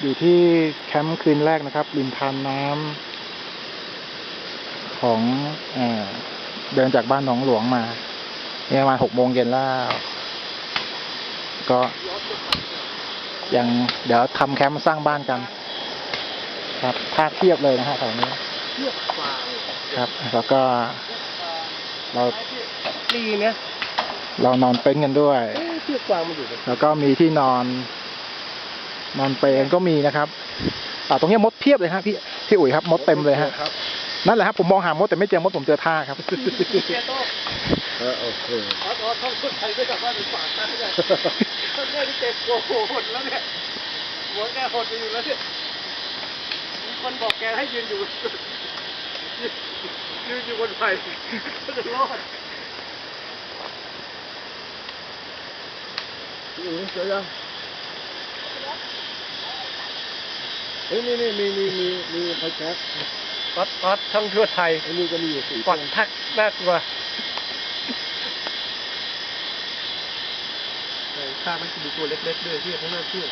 อยู่ที่แคมป์คืนแรกนะครับ ริมทานน้ำของเออเดินจากบ้านหนองหลวงมาเนี่ยประมาณหกโมงเย็นแล้ว ก็ ยังเดี๋ยวทำแคมป์สร้างบ้านกัน ครับภาคเทียบเลยนะฮะแถวนี้เทียบกว่าครับ แล้วก็ เราดีเนี่ยเรานอนเต็นท์กันด้วยเอ้ยเทียบกว่ามันอยู่เลยแล้วก็มีที่นอน นอนเปรย์ก็มีนะครับอ่าตรงเนี้ยมดเพียบเลยฮะพี่พี่อุ๋ยครับมดเต็มเลยฮะครับนั่นแหละครับผมมองหามดแต่ไม่เจอมดผมเจอท่าครับเออโอเคอ๋อท่องคนไทยไปกลับบ้านเป็นฝากนะเนี่ยท่านแม่ที่เจ็บโกโหหดแล้วเนี่ยหัวแกหดไปอยู่แล้วเนี่ยมีคนบอกแกให้ยืนอยู่ยืนอยู่บนไฟก็จะรอดอยู่เจอยัง เฮ้ยนี่นี่มีมีมีมีไฟแช็กปัดปัดทั้งทั่วไทยอันนี้ก็มีอยู่สี่ปัดทักน่ากลัวใช่ข้ามันมีตัวเล็กๆด้วยที่ข้างหน้าเชื่อ